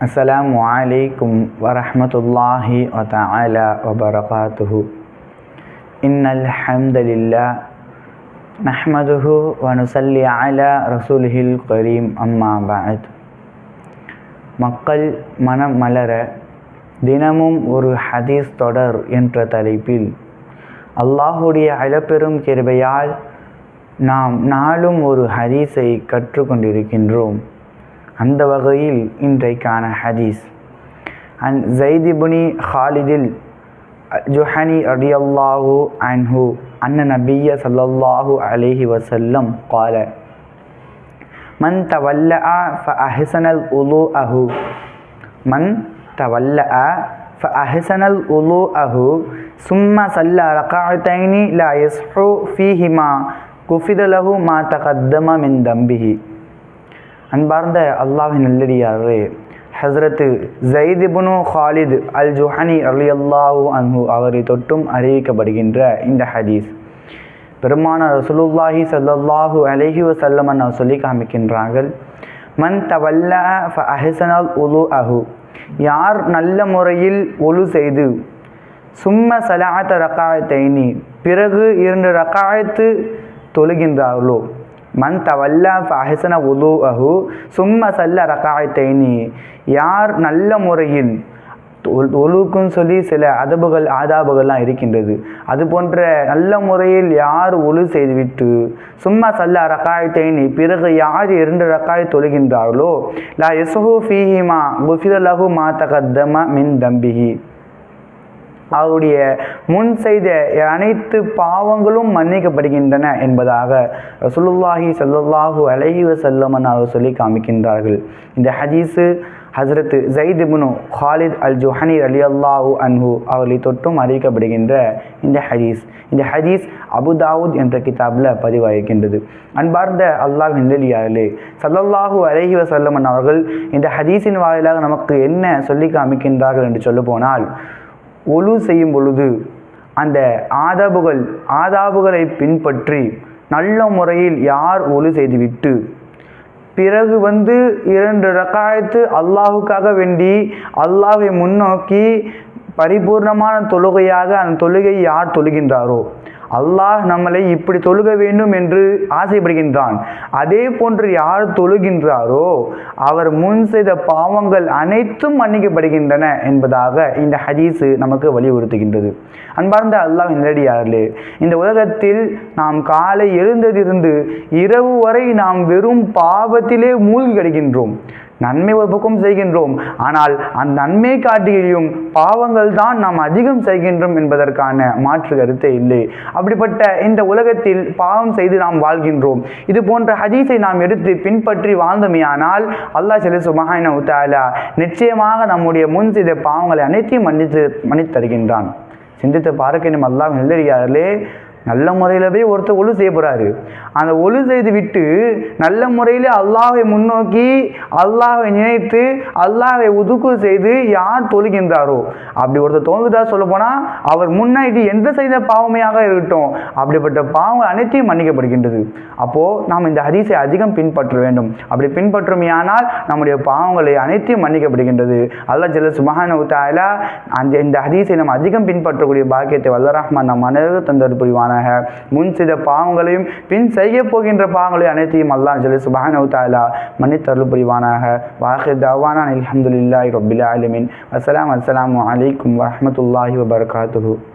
السلام عليكم ورحمة الله وتعالى وبركاته إن الحمد لله نحمده ونصلي على رسوله الكريم أما بعد மக்கள் மனம் மலர தினமும் ஒரு ஹதீஸ் தொடர் என்ற தலைப்பில் அல்லாஹுடைய அளப்பெரும் கிருபையால் நாம் நாளும் ஒரு ஹதீஸை கற்றுக்கொண்டிருக்கின்றோம் அந்த வகையில் இன்றைக்கான ஹதீஸ் அண்ட் ஜெய்திபுனி ஹாலிதில் ஜுஹனி ரடியல்லாஹு அன்ஹு அன்ன நபிய சல்லல்லாஹு அலிஹி வசல்லம் கால மன் தவல்ல அ ஃப அஹிசனல் உலு அஹு மன் தவல்ல அ ஃப அஹிசனல் உலு அஹு சும்ம சல்ல ரகாத்தைனி ல யஸ்ஹு ஃபீஹிமா குஃபிதலஹு மா தகத்தம மின் தம்பிஹி அன்பார்ந்த அல்லாஹின் நல்லடியாரே ஹஸ்ரத்து ஜெய்திபுனு ஹாலித் அல் ஜுஹனி அலி அல்லாஹு அன்ஹு அவரை தொட்டும் அறிவிக்கப்படுகின்ற இந்த ஹதீஸ். பெருமான ரசூலுல்லாஹி சல்லல்லாஹு அலஹி வசல்லமன் அவர் சொல்லி காமிக்கின்றார்கள் மன் தவல்ல ஃப அஹசனல் உலு அஹு யார் நல்ல முறையில் ஒலு செய்து சும்ம சலாத்த ரக்காயத்தைனி பிறகு இரண்டு ரக்காயத்து தொழுகின்றார்களோ மன் தவல்லா ஃபஹசன உது அஹு சும்ம சல்ல ரக்காயத்தைனி யார் நல்ல முறையில் ஒழுக்கும் சொல்லி சில அதபுகள் ஆதாபுகள்லாம் இருக்கின்றது. அது போன்ற நல்ல முறையில் யார் ஒழு செய்துவிட்டு சும்மா சல்ல ரக்காயத்தைனி பிறகு யார் இரண்டு ரக்காய் தொழுகின்றார்களோ லா யசுஹு ஃபீஹிமா குஃபிரலகு மா தகத்தம மின் தம்பிஹி. அவருடைய முன் செய்த அனைத்து பாவங்களும் மன்னிக்கப்படுகின்றன என்பதாக ரசூலுல்லாஹி சல்லுல்லாஹு அலஹி வசல்லமன் அவர் சொல்லி காமிக்கின்றார்கள். இந்த ஹதீஸு ஹசரத்து ஜெயிதுபுனு ஹாலித் அல் ஜுஹனி அலி அல்லாஹு அன்ஹு அவர்களை தொட்டும் அறிவிக்கப்படுகின்ற இந்த ஹதீஸ். இந்த ஹதீஸ் அபுதாவுத் என்ற கிதாபில் பதிவாயிருக்கின்றது அன்பார்ந்த அல்லாஹ் ஹிந்தலியாலே சல்லல்லாஹு அலஹி வசல்லமன் அவர்கள் இந்த ஹதீஸின் வாயிலாக நமக்கு என்ன சொல்லி காமிக்கின்றார்கள் என்று சொல்ல போனால் ஒழு செய்யும் பொழுது அந்த ஆதாபுகள் ஆதாபுகளை பின்பற்றி நல்ல முறையில் யார் ஒழு செய்துவிட்டு? பிறகு வந்து இரண்டு ரக்காயத்து அல்லாஹுக்காக வேண்டி அல்லாஹை முன்னோக்கி பரிபூர்ணமான தொழுகையாக அந்த தொழுகை யார் தொழுகின்றாரோ? அல்லாஹ் நம்மளை இப்படி தொழுக வேண்டும் என்று ஆசைப்படுகின்றான். அதே போன்று யார் தொழுகின்றாரோ அவர் முன் செய்த பாவங்கள் அனைத்தும் மன்னிக்கப்படுகின்றன என்பதாக இந்த ஹதீஸு நமக்கு வலியுறுத்துகின்றது. அன்பார்ந்த அல்லாஹ் நேரடியார்களே இந்த உலகத்தில் நாம் காலை எழுந்ததிருந்து இரவு வரை நாம் வெறும் பாவத்திலே மூழ்கி கிடக்கின்றோம். நன்மை ஒரு பக்கம் செய்கின்றோம். ஆனால் அந்த நன்மை காட்டியும் பாவங்கள் தான் நாம் அதிகம் செய்கின்றோம் என்பதற்கான மாற்று கருத்தே இல்லை. அப்படிப்பட்ட இந்த உலகத்தில் பாவம் செய்து நாம் வாழ்கின்றோம். இது போன்ற ஹதீஸை நாம் எடுத்து பின்பற்றி வாழ்ந்தமையானால் அல்லாஹ் செலு சுமஹான உத்தாலா நிச்சயமாக நம்முடைய முன் செய்த பாவங்களை அனைத்தையும் மன்னித்து மன்னித்து தருகின்றான். சிந்தித்து பார்க்கணும். அல்லாஹ் நெல்லறியார்களே நல்ல முறையில் போய் ஒருத்தர் ஒழு செய்ய போகிறாரு அந்த ஒழு செய்து விட்டு நல்ல முறையில் அல்லாஹை முன்னோக்கி அல்லாஹை நினைத்து அல்லாஹை உதுக்கு செய்து யார் தொழுகின்றாரோ? அப்படி ஒருத்தர் தோன்றுதா சொல்ல போனால் அவர் முன்னாடி எந்த செய்த பாவமையாக இருக்கட்டும் அப்படிப்பட்ட பாவங்கள் அனைத்தையும் மன்னிக்கப்படுகின்றது. அப்போது நாம் இந்த ஹரிசை அதிகம் பின்பற்ற வேண்டும். அப்படி பின்பற்றுமையானால் நம்முடைய பாவங்களை அனைத்தையும் மன்னிக்கப்படுகின்றது. அல்லா ஜல்ல சுமஹான உத்தாயில அந்த இந்த ஹதீஸை நம்ம அதிகம் பின்பற்றக்கூடிய பாக்கியத்தை வல்லரஹ்மான் நம் அனைவரும் தந்தர் புரிவான செய்வானாக முன் செய்த பாவங்களையும் பின் செய்ய போகின்ற பாவங்களையும் அனைத்தையும் அல்லாஹ் சொல்லி சுபான தாலா மன்னித்தருள் புரிவானாக. வாஹிர் தவானான் அலமதுல்லாஹி ரபில் ஆலமின். அஸ்லாம் அஸ்லாம் வலைக்கம் வரமத்துல்லாஹி வபர்காத்து